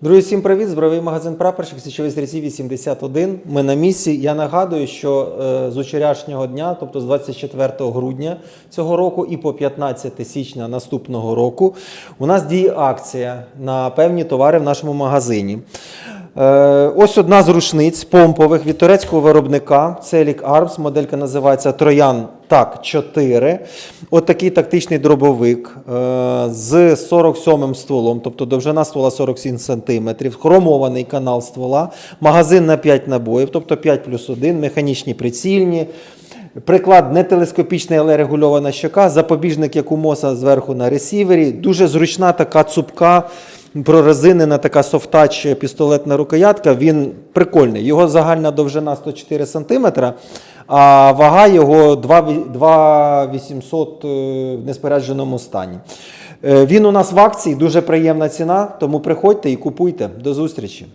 Друзі, всім привіт! Збройний магазин Прапорщик, січовий стрільці 81. Ми на місці. Я нагадую, що е, з учорашнього дня, тобто з 24 грудня цього року і по 15 січня наступного року, у нас діє акція на певні товари в нашому магазині. Е, ось одна з рушниць помпових від турецького виробника Целік Arms. Моделька називається Троян Так 4. От такий тактичний дробовик е, з 47 стволом, тобто довжина ствола 47 см, хромований канал ствола, магазин на 5 набоїв, тобто 5 плюс 1, механічні прицільні. Приклад не телескопічний, але регульована щока, запобіжник як у моса зверху на ресівері. Дуже зручна така цупка, прорезинена така софтач пістолетна рукоятка. Він прикольний. Його загальна довжина 104 см, а вага його 2800 е, в неспорядженому стані. Е, Він у нас в акції, дуже приємна ціна, тому приходьте і купуйте. До зустрічі!